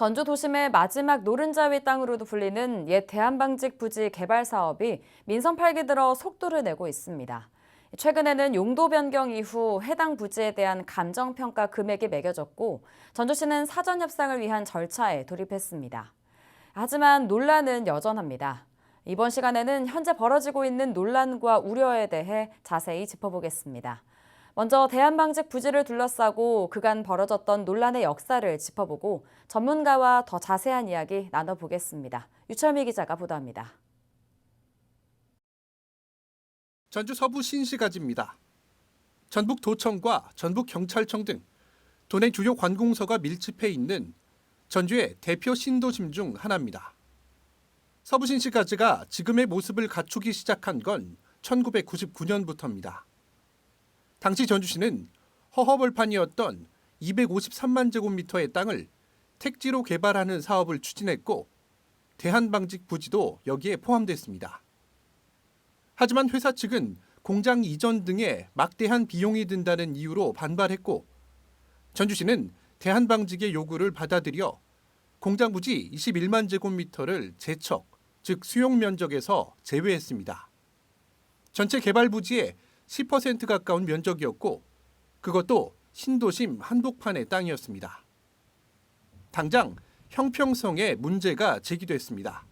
전주 도심의 마지막 노른자 위 땅으로도 불리는 옛 대한방직 부지 개발 사업이 민선 8기 들어 속도를 내고 있습니다. 최근에는 용도 변경 이후 해당 부지에 대한 감정평가 금액이 매겨졌고 전주시는 사전 협상을 위한 절차에 돌입했습니다. 하지만 논란은 여전합니다. 이번 시간에는 현재 벌어지고 있는 논란과 우려에 대해 자세히 짚어보겠습니다. 먼저 대한방직 부지를 둘러싸고 그간 벌어졌던 논란의 역사를 짚어보고 전문가와 더 자세한 이야기 나눠보겠습니다. 유철미 기자가 보도합니다. 전주 서부 신시가지입니다. 전북 도청과 전북 경찰청 등 도내 주요 관공서가 밀집해 있는 전주의 대표 신도심 중 하나입니다. 서부 신시가지가 지금의 모습을 갖추기 시작한 건 1999년부터입니다. 당시 전주시는 허허벌판이었던 253만 제곱미터의 땅을 택지로 개발하는 사업을 추진했고 대한방직 부지도 여기에 포함됐습니다. 하지만 회사 측은 공장 이전 등에 막대한 비용이 든다는 이유로 반발했고 전주시는 대한방직의 요구를 받아들여 공장 부지 21만 제곱미터를 재척, 즉 수용 면적에서 제외했습니다. 전체 개발 부지의 10% 가까운 면적이었고 그것도 신도심 한복판의 땅이었습니다. 당장 형평성에 문제가 제기됐습니다.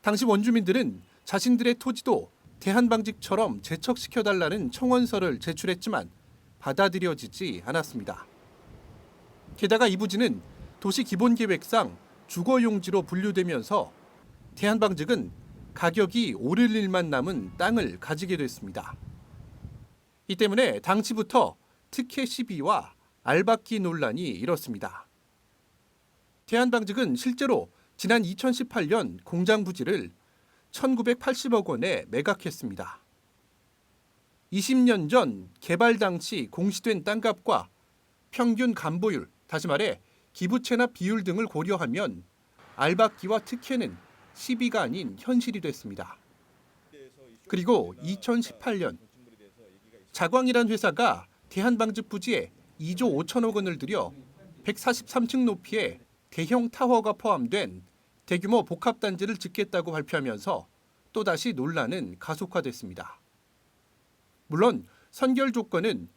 당시 원주민들은 자신들의 토지도 대한방직처럼 재척시켜달라는 청원서를 제출했지만 받아들여지지 않았습니다. 게다가 이 부지는 도시 기본 계획상 주거 용지로 분류되면서 대한방직은 가격이 오를 일만 남은 땅을 가지게 됐습니다. 이 때문에 당시부터 특혜 시비와 알박기 논란이 일었습니다. 대한방직은 실제로 지난 2018년 공장 부지를 1980억 원에 매각했습니다. 20년 전 개발 당시 공시된 땅값과 평균 감보율, 다시 말해 기부채납 비율 등을 고려하면 알박기와 특혜는 시비가 아닌 현실이 됐습니다. 그리고 2018년 자광이란 회사가 대한방직 부지에 2조 5천억 원을 들여 143층 높이의 대형 타워가 포함된 대규모 복합단지를 짓겠다고 발표하면서 또다시 논란은 가속화됐습니다. 물론 선결 조건은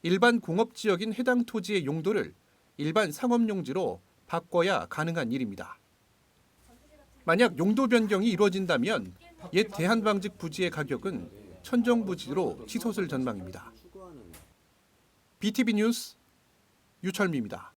일반 공업 지역인 해당 토지의 용도를 일반 상업용지로 바꿔야 가능한 일입니다. 만약 용도 변경이 이루어진다면 옛 대한방직 부지의 가격은 천정부지로 치솟을 전망입니다. BTV 뉴스 유철미입니다.